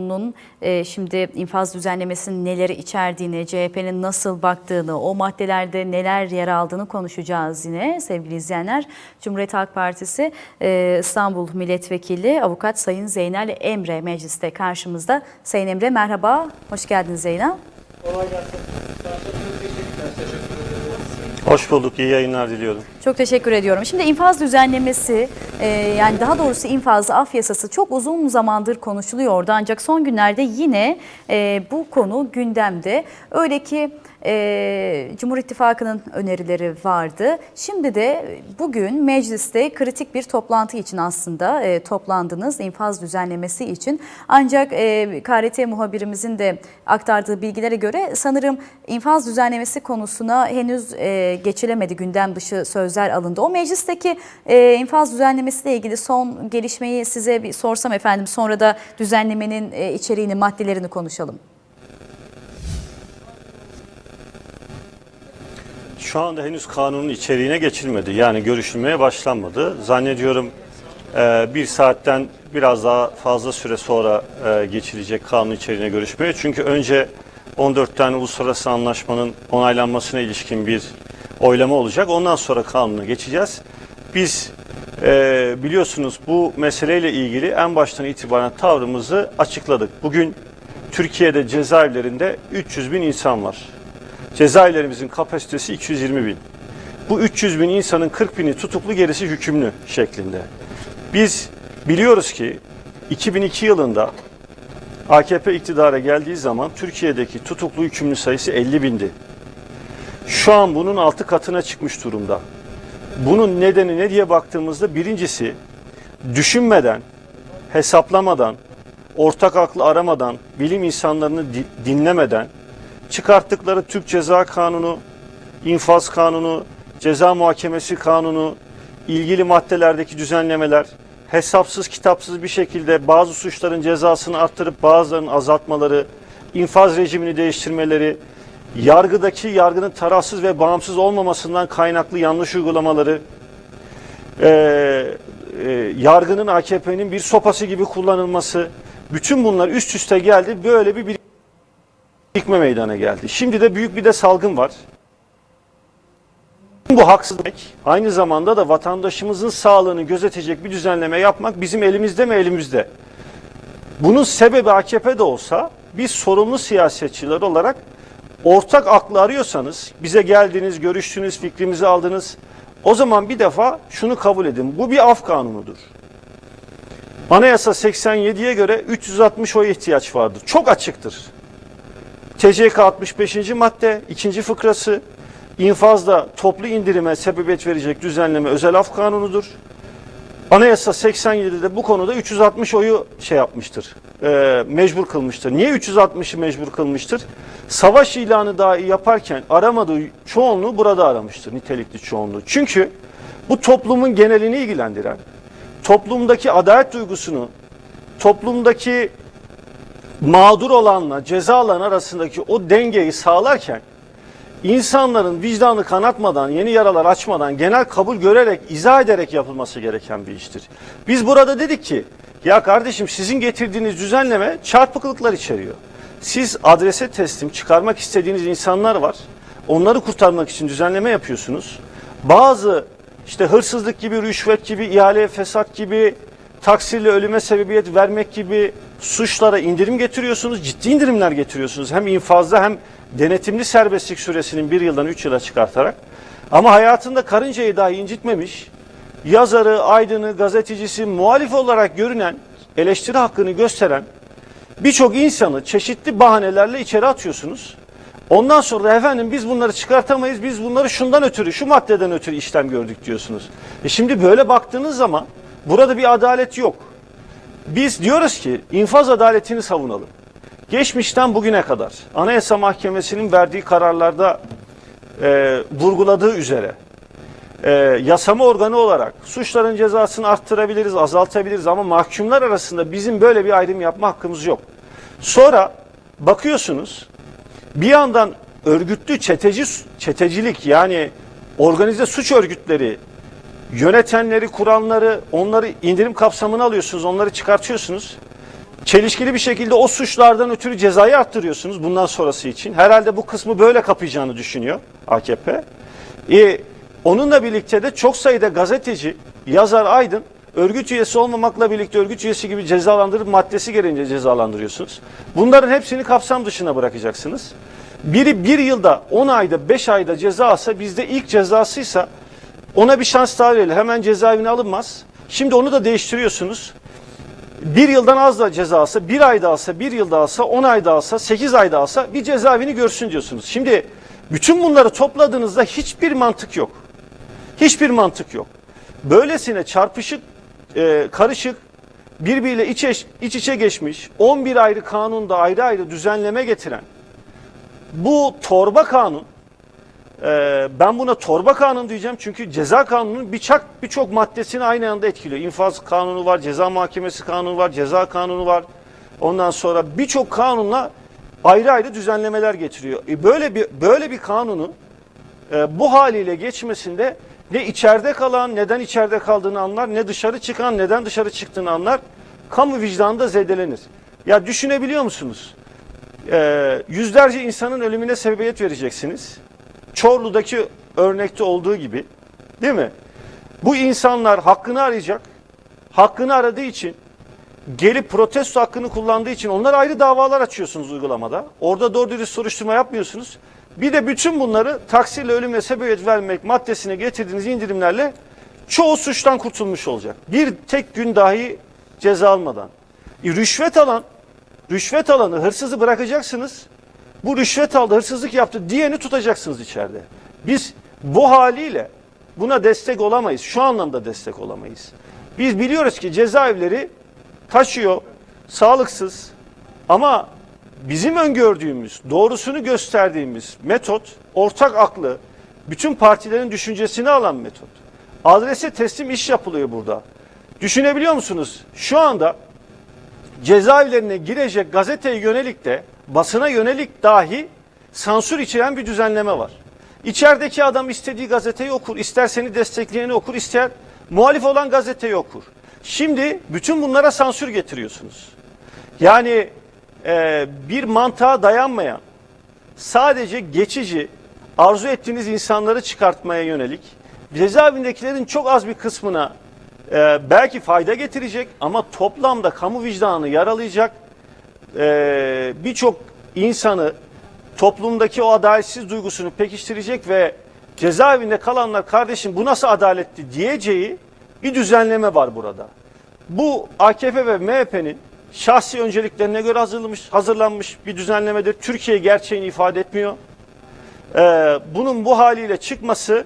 Bunun e, şimdi infaz düzenlemesinin neleri içerdiğini, CHP'nin nasıl baktığını, o maddelerde neler yer aldığını konuşacağız yine sevgili izleyenler. Cumhuriyet Halk Partisi e, İstanbul Milletvekili Avukat Sayın Zeynel Emre mecliste karşımızda. Sayın Emre merhaba, hoş geldiniz Zeynel. Kolay gelsin. Teşekkürler. Teşekkür. Hoş bulduk, iyi yayınlar diliyorum. Çok teşekkür ediyorum. Şimdi infaz düzenlemesi e, yani daha doğrusu infaz af yasası çok uzun zamandır konuşuluyordu. Ancak son günlerde yine e, bu konu gündemde. Öyle ki e, Cumhur İttifakı'nın önerileri vardı. Şimdi de bugün mecliste kritik bir toplantı için aslında e, toplandınız infaz düzenlemesi için. Ancak e, KRT muhabirimizin de aktardığı bilgilere göre sanırım infaz düzenlemesi konusuna henüz e, geçilemedi gündem dışı sözler alındı. O meclisteki e, infaz düzenlemesiyle ilgili son gelişmeyi size bir sorsam efendim sonra da düzenlemenin e, içeriğini maddelerini konuşalım. Şu anda henüz kanunun içeriğine geçilmedi. Yani görüşülmeye başlanmadı. Zannediyorum e, bir saatten biraz daha fazla süre sonra e, geçilecek kanun içeriğine görüşmeye. Çünkü önce 14 tane uluslararası anlaşmanın onaylanmasına ilişkin bir oylama olacak. Ondan sonra kanuna geçeceğiz. Biz e, biliyorsunuz bu meseleyle ilgili en baştan itibaren tavrımızı açıkladık. Bugün Türkiye'de cezaevlerinde 300 bin insan var. Cezaevlerimizin kapasitesi 220 bin. Bu 300 bin insanın 40 bini tutuklu gerisi hükümlü şeklinde. Biz biliyoruz ki 2002 yılında AKP iktidara geldiği zaman Türkiye'deki tutuklu hükümlü sayısı 50 bindi. Şu an bunun altı katına çıkmış durumda. Bunun nedeni ne diye baktığımızda birincisi düşünmeden, hesaplamadan, ortak aklı aramadan, bilim insanlarını di- dinlemeden çıkarttıkları Türk Ceza Kanunu, infaz kanunu, ceza muhakemesi kanunu, ilgili maddelerdeki düzenlemeler hesapsız kitapsız bir şekilde bazı suçların cezasını arttırıp bazılarının azaltmaları, infaz rejimini değiştirmeleri, yargıdaki yargının tarafsız ve bağımsız olmamasından kaynaklı yanlış uygulamaları, eee, e, yargının AKP'nin bir sopası gibi kullanılması, bütün bunlar üst üste geldi. Böyle bir birikme meydana geldi. Şimdi de büyük bir de salgın var. Bu haksızlık aynı zamanda da vatandaşımızın sağlığını gözetecek bir düzenleme yapmak bizim elimizde mi elimizde. Bunun sebebi AKP'de olsa biz sorumlu siyasetçiler olarak ortak aklı arıyorsanız bize geldiniz, görüştünüz, fikrimizi aldınız. O zaman bir defa şunu kabul edin. Bu bir af kanunudur. Anayasa 87'ye göre 360 oy ihtiyaç vardır. Çok açıktır. TCK 65. madde ikinci fıkrası infazda toplu indirime sebebiyet verecek düzenleme özel af kanunudur. Anayasa 87'de bu konuda 360 oyu şey yapmıştır, e, mecbur kılmıştır. Niye 360'ı mecbur kılmıştır? Savaş ilanı dahi yaparken aramadığı çoğunluğu burada aramıştır, nitelikli çoğunluğu. Çünkü bu toplumun genelini ilgilendiren, toplumdaki adalet duygusunu, toplumdaki mağdur olanla ceza alan arasındaki o dengeyi sağlarken insanların vicdanı kanatmadan, yeni yaralar açmadan, genel kabul görerek, izah ederek yapılması gereken bir iştir. Biz burada dedik ki, ya kardeşim sizin getirdiğiniz düzenleme çarpıklıklar içeriyor. Siz adrese teslim çıkarmak istediğiniz insanlar var. Onları kurtarmak için düzenleme yapıyorsunuz. Bazı işte hırsızlık gibi, rüşvet gibi, ihale fesat gibi, taksirle ölüme sebebiyet vermek gibi suçlara indirim getiriyorsunuz. Ciddi indirimler getiriyorsunuz. Hem infazda hem denetimli serbestlik süresinin bir yıldan üç yıla çıkartarak. Ama hayatında karıncayı dahi incitmemiş, yazarı, aydını, gazetecisi, muhalif olarak görünen, eleştiri hakkını gösteren birçok insanı çeşitli bahanelerle içeri atıyorsunuz. Ondan sonra da efendim biz bunları çıkartamayız, biz bunları şundan ötürü, şu maddeden ötürü işlem gördük diyorsunuz. E şimdi böyle baktığınız zaman burada bir adalet yok. Biz diyoruz ki infaz adaletini savunalım. Geçmişten bugüne kadar Anayasa Mahkemesi'nin verdiği kararlarda e, vurguladığı üzere e, yasama organı olarak suçların cezasını arttırabiliriz, azaltabiliriz ama mahkumlar arasında bizim böyle bir ayrım yapma hakkımız yok. Sonra bakıyorsunuz bir yandan örgütlü çeteci, çetecilik yani organize suç örgütleri yönetenleri, kuranları, onları indirim kapsamına alıyorsunuz, onları çıkartıyorsunuz. Çelişkili bir şekilde o suçlardan ötürü cezayı arttırıyorsunuz bundan sonrası için. Herhalde bu kısmı böyle kapayacağını düşünüyor AKP. E, onunla birlikte de çok sayıda gazeteci, yazar, aydın örgüt üyesi olmamakla birlikte örgüt üyesi gibi cezalandırıp maddesi gereğince cezalandırıyorsunuz. Bunların hepsini kapsam dışına bırakacaksınız. Biri bir yılda, 10 ayda, 5 ayda ceza alsa bizde ilk cezasıysa ona bir şans daha verilir. Hemen cezaevine alınmaz. Şimdi onu da değiştiriyorsunuz. Bir yıldan az da ceza alsa, bir ayda alsa, bir yılda alsa, 10 ayda alsa, 8 ayda alsa bir cezaevini görsün diyorsunuz. Şimdi bütün bunları topladığınızda hiçbir mantık yok. Hiçbir mantık yok. Böylesine çarpışık, e, karışık, birbiriyle iç, iç içe geçmiş, 11 ayrı kanunda ayrı ayrı düzenleme getiren bu torba kanun, e, ben buna torba kanun diyeceğim çünkü ceza kanununun birçok birçok maddesini aynı anda etkiliyor. İnfaz kanunu var, ceza mahkemesi kanunu var, ceza kanunu var. Ondan sonra birçok kanunla ayrı ayrı düzenlemeler getiriyor. E, böyle bir böyle bir kanunu e, bu haliyle geçmesinde ne içeride kalan neden içeride kaldığını anlar ne dışarı çıkan neden dışarı çıktığını anlar. Kamu vicdanı da zedelenir. Ya düşünebiliyor musunuz? E, yüzlerce insanın ölümüne sebebiyet vereceksiniz. Çorlu'daki örnekte olduğu gibi değil mi? Bu insanlar hakkını arayacak. Hakkını aradığı için gelip protesto hakkını kullandığı için onlar ayrı davalar açıyorsunuz uygulamada. Orada doğru dürüst soruşturma yapmıyorsunuz. Bir de bütün bunları taksirle ölüme sebebiyet vermek maddesine getirdiğiniz indirimlerle çoğu suçtan kurtulmuş olacak. Bir tek gün dahi ceza almadan. E, rüşvet alan, rüşvet alanı hırsızı bırakacaksınız. Bu rüşvet aldı, hırsızlık yaptı diyeni tutacaksınız içeride. Biz bu haliyle buna destek olamayız. Şu anlamda destek olamayız. Biz biliyoruz ki cezaevleri taşıyor, sağlıksız ama bizim öngördüğümüz, doğrusunu gösterdiğimiz metot, ortak aklı, bütün partilerin düşüncesini alan metot. Adrese teslim iş yapılıyor burada. Düşünebiliyor musunuz? Şu anda cezaevlerine girecek gazeteye yönelik de basına yönelik dahi sansür içeren bir düzenleme var. İçerideki adam istediği gazeteyi okur, ister seni destekleyeni okur, ister muhalif olan gazeteyi okur. Şimdi bütün bunlara sansür getiriyorsunuz. Yani e, bir mantığa dayanmayan, sadece geçici, arzu ettiğiniz insanları çıkartmaya yönelik, cezaevindekilerin çok az bir kısmına e, belki fayda getirecek ama toplamda kamu vicdanını yaralayacak e, birçok insanı toplumdaki o adaletsiz duygusunu pekiştirecek ve cezaevinde kalanlar kardeşim bu nasıl adaletti diyeceği bir düzenleme var burada. Bu AKP ve MHP'nin şahsi önceliklerine göre hazırlanmış, hazırlanmış bir düzenlemedir. Türkiye gerçeğini ifade etmiyor. Ee, bunun bu haliyle çıkması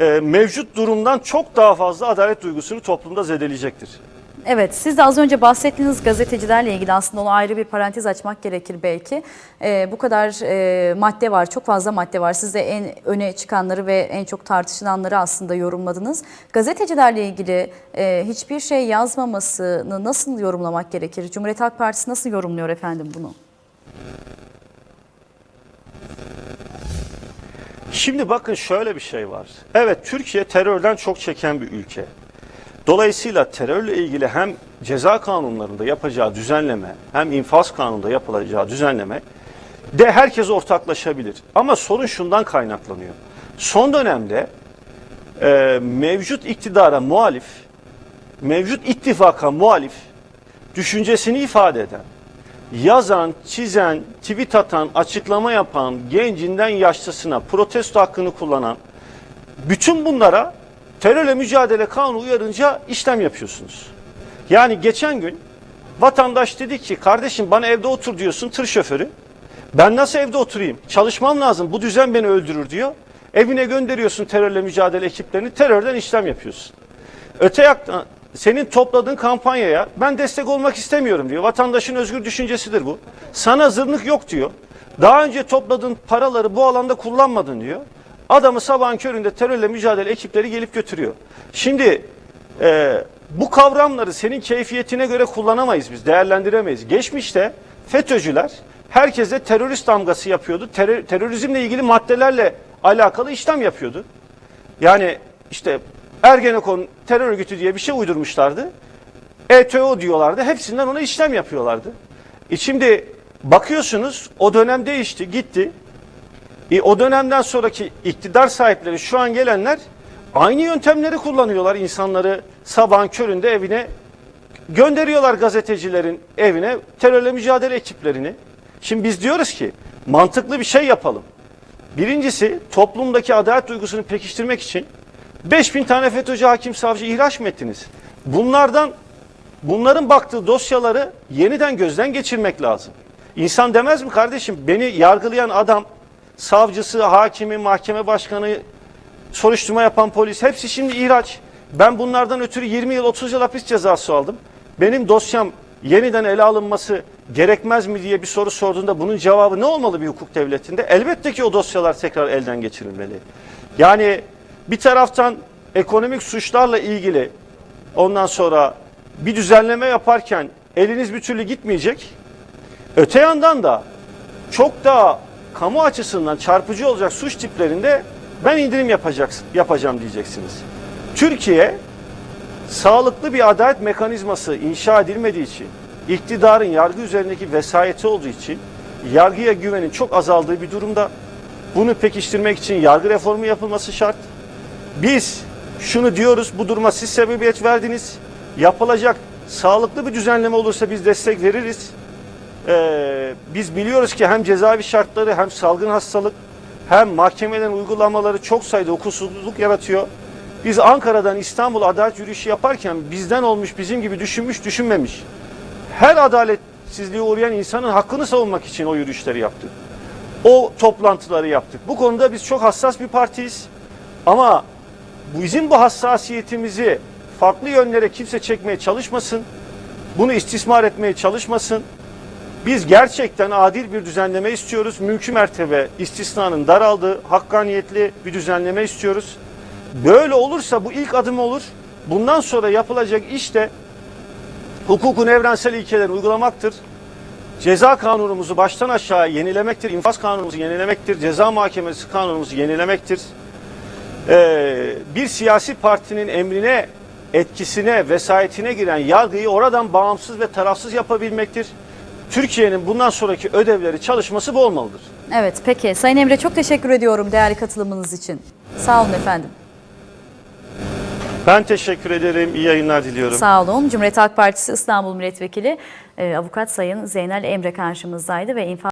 e, mevcut durumdan çok daha fazla adalet duygusunu toplumda zedeleyecektir. Evet, siz de az önce bahsettiğiniz gazetecilerle ilgili aslında ona ayrı bir parantez açmak gerekir belki. Ee, bu kadar e, madde var, çok fazla madde var. Siz de en öne çıkanları ve en çok tartışılanları aslında yorumladınız. Gazetecilerle ilgili e, hiçbir şey yazmamasını nasıl yorumlamak gerekir? Cumhuriyet Halk Partisi nasıl yorumluyor efendim bunu? Şimdi bakın şöyle bir şey var. Evet Türkiye terörden çok çeken bir ülke. Dolayısıyla terörle ilgili hem ceza kanunlarında yapacağı düzenleme hem infaz kanununda yapılacağı düzenleme de herkes ortaklaşabilir. Ama sorun şundan kaynaklanıyor. Son dönemde e, mevcut iktidara muhalif, mevcut ittifaka muhalif düşüncesini ifade eden, yazan, çizen, tweet atan, açıklama yapan, gencinden yaşlısına protesto hakkını kullanan bütün bunlara terörle mücadele kanunu uyarınca işlem yapıyorsunuz. Yani geçen gün vatandaş dedi ki kardeşim bana evde otur diyorsun tır şoförü. Ben nasıl evde oturayım? Çalışmam lazım. Bu düzen beni öldürür diyor. Evine gönderiyorsun terörle mücadele ekiplerini. Terörden işlem yapıyorsun. Öte yaktan senin topladığın kampanyaya ben destek olmak istemiyorum diyor. Vatandaşın özgür düşüncesidir bu. Sana zırnık yok diyor. Daha önce topladığın paraları bu alanda kullanmadın diyor. Adamı sabahın köründe terörle mücadele ekipleri gelip götürüyor. Şimdi e, bu kavramları senin keyfiyetine göre kullanamayız biz, değerlendiremeyiz. Geçmişte FETÖ'cüler herkese terörist damgası yapıyordu. Terör, terörizmle ilgili maddelerle alakalı işlem yapıyordu. Yani işte Ergenekon terör örgütü diye bir şey uydurmuşlardı. ETO diyorlardı. Hepsinden ona işlem yapıyorlardı. E şimdi bakıyorsunuz o dönem değişti, gitti. E o dönemden sonraki iktidar sahipleri şu an gelenler aynı yöntemleri kullanıyorlar. İnsanları sabahın köründe evine gönderiyorlar gazetecilerin evine terörle mücadele ekiplerini. Şimdi biz diyoruz ki mantıklı bir şey yapalım. Birincisi toplumdaki adalet duygusunu pekiştirmek için 5000 tane FETÖ'cü hakim savcı ihraç mı ettiniz? Bunlardan bunların baktığı dosyaları yeniden gözden geçirmek lazım. İnsan demez mi kardeşim beni yargılayan adam savcısı, hakimi, mahkeme başkanı, soruşturma yapan polis hepsi şimdi ihraç. Ben bunlardan ötürü 20 yıl 30 yıl hapis cezası aldım. Benim dosyam yeniden ele alınması gerekmez mi diye bir soru sorduğunda bunun cevabı ne olmalı bir hukuk devletinde? Elbette ki o dosyalar tekrar elden geçirilmeli. Yani bir taraftan ekonomik suçlarla ilgili ondan sonra bir düzenleme yaparken eliniz bir türlü gitmeyecek. Öte yandan da çok daha kamu açısından çarpıcı olacak suç tiplerinde ben indirim yapacaksın, yapacağım diyeceksiniz. Türkiye sağlıklı bir adalet mekanizması inşa edilmediği için, iktidarın yargı üzerindeki vesayeti olduğu için yargıya güvenin çok azaldığı bir durumda. Bunu pekiştirmek için yargı reformu yapılması şart. Biz şunu diyoruz, bu duruma siz sebebiyet verdiniz. Yapılacak sağlıklı bir düzenleme olursa biz destek veririz. Ee, biz biliyoruz ki hem cezaevi şartları hem salgın hastalık hem mahkemelerin uygulamaları çok sayıda hukuksuzluk yaratıyor. Biz Ankara'dan İstanbul adalet yürüyüşü yaparken bizden olmuş bizim gibi düşünmüş düşünmemiş. Her adaletsizliğe uğrayan insanın hakkını savunmak için o yürüyüşleri yaptık. O toplantıları yaptık. Bu konuda biz çok hassas bir partiyiz. Ama bizim bu hassasiyetimizi farklı yönlere kimse çekmeye çalışmasın. Bunu istismar etmeye çalışmasın. Biz gerçekten adil bir düzenleme istiyoruz. Mümkün mertebe istisnanın daraldığı, hakkaniyetli bir düzenleme istiyoruz. Böyle olursa bu ilk adım olur. Bundan sonra yapılacak iş de hukukun evrensel ilkelerini uygulamaktır. Ceza kanunumuzu baştan aşağı yenilemektir. İnfaz kanunumuzu yenilemektir. Ceza muhakemesi kanunumuzu yenilemektir. Ee, bir siyasi partinin emrine, etkisine, vesayetine giren yargıyı oradan bağımsız ve tarafsız yapabilmektir. Türkiye'nin bundan sonraki ödevleri, çalışması bu olmalıdır. Evet peki Sayın Emre çok teşekkür ediyorum değerli katılımınız için. Sağ olun efendim. Ben teşekkür ederim. İyi yayınlar diliyorum. Sağ olun. Cumhuriyet Halk Partisi İstanbul Milletvekili e, Avukat Sayın Zeynel Emre karşımızdaydı ve infaz